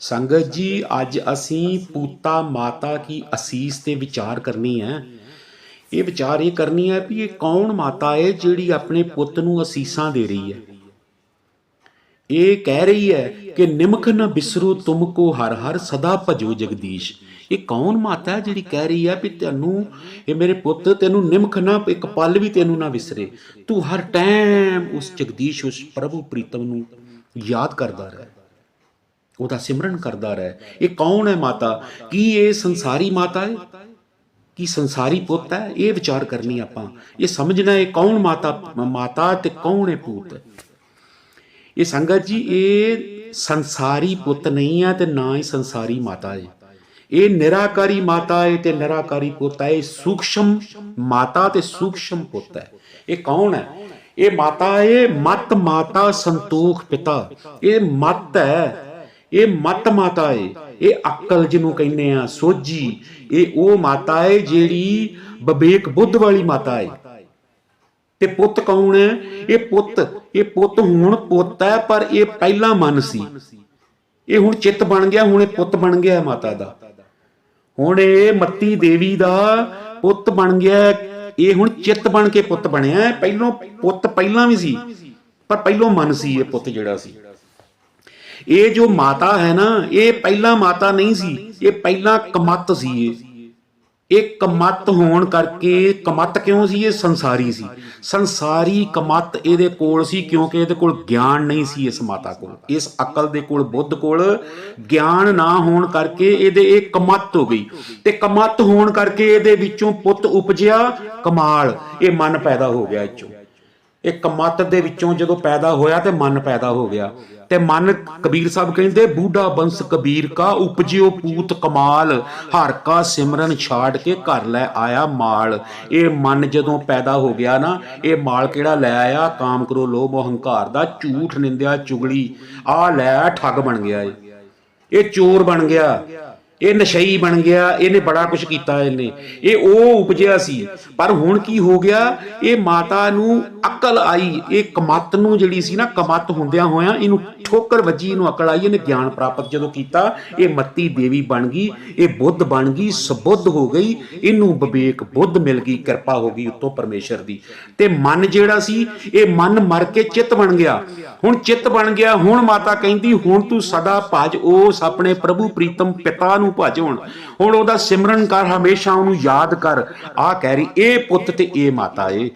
ਸੰਗਤ ਜੀ, ਅੱਜ ਅਸੀਂ ਪੂਤਾ ਮਾਤਾ ਕੀ ਅਸੀਸ ਤੇ ਵਿਚਾਰ ਕਰਨੀ ਹੈ। ਇਹ ਵਿਚਾਰ ਇਹ ਕਰਨੀ ਹੈ ਵੀ ਇਹ ਕੌਣ ਮਾਤਾ ਹੈ ਜਿਹੜੀ ਆਪਣੇ ਪੁੱਤ ਨੂੰ ਅਸੀਸਾਂ ਦੇ ਰਹੀ ਹੈ। ਇਹ ਕਹਿ ਰਹੀ ਹੈ ਕਿ ਨਿਮਖ ਨ ਬਿਸਰੂ ਤੁਮਕੋ ਹਰ ਹਰ ਸਦਾ ਭਜੋ ਜਗਦੀਸ਼। ਇਹ ਕੌਣ ਮਾਤਾ ਹੈ ਜਿਹੜੀ ਕਹਿ ਰਹੀ ਹੈ ਵੀ ਤੈਨੂੰ ਇਹ ਮੇਰੇ ਪੁੱਤ ਤੈਨੂੰ ਨਿਮਖ ਨਾ, ਇੱਕ ਪਲ ਵੀ ਤੈਨੂੰ ਨਾ ਵਿਸਰੇ। ਤੂੰ ਹਰ ਟਾਈਮ ਉਸ ਜਗਦੀਸ਼, ਉਸ ਪ੍ਰਭੂ ਪ੍ਰੀਤਮ ਨੂੰ ਯਾਦ ਕਰਦਾ ਰਹਿ। ਉਹਦਾ ਸਿਮਰਨ ਕਰਦਾ ਰਹਿ। ਇਹ ਕੌਣ ਹੈ ਮਾਤਾ? ਕੀ ਇਹ ਸੰਸਾਰੀ ਮਾਤਾ ਹੈ? ਕੀ ਸੰਸਾਰੀ ਪੁੱਤ ਹੈ? ਇਹ ਵਿਚਾਰ ਕਰਨੀ ਆਪਾਂ। ਇਹ ਸਮਝਣਾ ਇਹ ਕੌਣ ਮਾਤਾ? ਮਾਤਾ ਤੇ ਕੌਣ ਹੈ ਪੁੱਤ? ਇਹ ਸੰਗਤ ਜੀ, ਇਹ ਸੰਸਾਰੀ ਪੁੱਤ ਨਹੀਂ ਹੈ ਤੇ ਨਾ ਹੀ ਸੰਸਾਰੀ ਮਾਤਾ ਹੈ। ਇਹ ਨਿਰਾਕਾਰੀ ਮਾਤਾ ਹੈ ਤੇ ਨਿਰਾਕਾਰੀ ਪੁੱਤ ਹੈ। ਇਹ ਸੂਖਸ਼ਮ ਮਾਤਾ ਤੇ ਸੂਖਸ਼ਮ ਪੁੱਤ ਹੈ। ਇਹ ਕੌਣ ਹੈ? ਇਹ ਮਾਤਾ ਹੈ, ਮਤ ਮਾਤਾ ਸੰਤੋਖ ਪਿਤਾ। ਇਹ ਮਤ ਹੈ ਇਹ ਮਤ ਮਾਤਾ ਏ, ਇਹ ਅਕਲ ਜਿਹਨੂੰ ਕਹਿੰਦੇ ਆ, ਸੋਝੀ। ਇਹ ਉਹ ਮਾਤਾ ਏ ਜਿਹੜੀ ਵਿਵੇਕ ਬੁੱਧ ਵਾਲੀ ਮਾਤਾ ਹੈ ਤੇ ਪੁੱਤ ਕੌਣ ਹੈ? ਇਹ ਪੁੱਤ ਇਹ ਪੁੱਤ ਹੁਣ ਪੁੱਤ ਹੈ, ਪਰ ਇਹ ਪਹਿਲਾ ਮਨ ਸੀ। ਇਹ ਹੁਣ ਚਿੱਤ ਬਣ ਗਿਆ, ਹੁਣ ਇਹ ਪੁੱਤ ਬਣ ਗਿਆ ਮਾਤਾ ਦਾ। ਹੁਣ ਇਹ ਮੱਤੀ ਦੇਵੀ ਦਾ ਪੁੱਤ ਬਣ ਗਿਆ ਇਹ ਹੁਣ ਚਿੱਤ ਬਣ ਕੇ ਪੁੱਤ ਬਣਿਆ ਪਹਿਲੋਂ ਪੁੱਤ ਪਹਿਲਾਂ ਵੀ ਸੀ, ਪਰ ਪਹਿਲੋਂ ਮਨ ਸੀ ਇਹ ਪੁੱਤ ਜਿਹੜਾ ਸੀ। ਇਹ ਜੋ ਮਾਤਾ ਹੈ ਨਾ, ਇਹ ਪਹਿਲਾਂ ਮਾਤਾ ਨਹੀਂ ਸੀ, ਇਹ ਪਹਿਲਾਂ ਕਮਤ ਸੀ ਇਹ। ਇਹ ਕਮਤ ਹੋਣ ਕਰਕੇ ਕਮਤ ਕਿਉਂ ਸੀ, ਇਹ ਸੰਸਾਰੀ ਸੀ। ਸੰਸਾਰੀ ਕਮਤ ਇਹਦੇ ਕੋਲ ਸੀ ਕਿਉਂਕਿ ਇਹਦੇ ਕੋਲ ਗਿਆਨ ਨਹੀਂ ਸੀ ਇਸ ਮਾਤਾ ਕੋਲ। ਇਸ ਅਕਲ ਦੇ ਕੋਲ, ਬੁੱਧ ਕੋਲ ਗਿਆਨ ਨਾ ਹੋਣ ਕਰਕੇ ਇਹਦੇ ਇਹ ਕਮਤ ਹੋ ਗਈ। ਤੇ ਕਮਤ ਹੋਣ ਕਰਕੇ ਇਹਦੇ ਵਿੱਚੋਂ ਪੁੱਤ ਉਪਜਿਆ ਕਮਾਲ। ਇਹ ਮਨ ਪੈਦਾ ਹੋ ਗਿਆ ਇਹ ਚੋਂ ਇਹ ਕਮਤ ਦੇ ਵਿੱਚੋਂ ਜਦੋਂ ਪੈਦਾ ਹੋਇਆ ਤੇ ਮਨ ਪੈਦਾ ਹੋ ਗਿਆ। ਤੇ ਮਨ ਕਬੀਰ ਸਾਹਿਬ ਕਹਿੰਦੇ, ਬੂਢਾ ਬੰਸ ਕਬੀਰ ਕਾ ਉਪਜਿਓ ਪੂਤ ਕਮਾਲ, ਹਰ ਕਾ ਸਿਮਰਨ ਛਾੜ ਕੇ ਘਰ ਲੈ ਆਇਆ ਮਾਲ। ਇਹ ਮਨ ਜਦੋਂ ਪੈਦਾ ਹੋ ਗਿਆ ਨਾ, ਇਹ ਮਾਲ ਕਿਹੜਾ ਲੈ ਆਇਆ? ਕਾਮ ਕਰੋ ਲੋਭ ਹੰਕਾਰ ਦਾ, ਝੂਠ ਨਿੰਦਿਆ ਚੁਗਲੀ ਆ ਲੈ ਠੱਗ ਬਣ ਗਿਆ ਏ। ਇਹ ਚੋਰ ਬਣ ਗਿਆ। ਇਹ ਨਸ਼ਈ ਬਣ ਗਿਆ, ਇਹਨੇ ਬੜਾ ਕੁਝ ਕੀਤਾ ਇਹਨੇ। ਇਹ ਉਹ ਉਪਜਿਆ ਸੀ। ਪਰ ਹੁਣ ਕੀ ਹੋ ਗਿਆ? ਇਹ ਮਾਤਾ ਨੂੰ ਅਕਲ ਆਈ। ਇਹ ਕਮਤ ਨੂੰ ਜਿਹੜੀ ਸੀ ਨਾ, ਕਮਤ ਹੁੰਦਿਆਂ ਹੋਇਆਂ ਇਹਨੂੰ ਠੋਕਰ ਵੱਜੀ, ਇਹਨੂੰ ਅਕਲ ਆਈ, ਇਹਨੇ ਗਿਆਨ ਪ੍ਰਾਪਤ ਜਦੋਂ ਕੀਤਾ, ਇਹ ਮੱਤੀ ਦੇਵੀ ਬਣ ਗਈ, ਇਹ ਬੁੱਧ ਬਣ ਗਈ, ਸਬੁੱਧ ਹੋ ਗਈ, ਇਹਨੂੰ ਵਿਵੇਕ ਬੁੱਧ ਮਿਲ ਗਈ, ਕਿਰਪਾ ਹੋ ਗਈ ਉੱਤੋਂ ਪਰਮੇਸ਼ਰ ਦੀ। ਤੇ ਮਨ ਜਿਹੜਾ ਸੀ, ਇਹ ਮਨ ਮਰ ਕੇ ਚਿੱਤ ਬਣ ਗਿਆ। ਹੁਣ ਚਿੱਤ ਬਣ ਗਿਆ, ਹੁਣ ਮਾਤਾ ਕਹਿੰਦੀ, ਹੁਣ ਤੂੰ ਸਦਾ ਭਜ ਉਸ ਆਪਣੇ ਪ੍ਰਭੂ ਪ੍ਰੀਤਮ ਪਿਤਾ ਨੂੰ ਨੂੰ ਭਜ ਹੁਣ। ਹੁਣ ਉਹਦਾ ਸਿਮਰਨ ਕਰ, ਹਮੇਸ਼ਾ ਉਹਨੂੰ ਯਾਦ ਕਰ। ਆ ਕਹਿ ਰਹੀ, ਇਹ ਪੁੱਤ ਤੇ ਇਹ ਮਾਤਾ ਏ।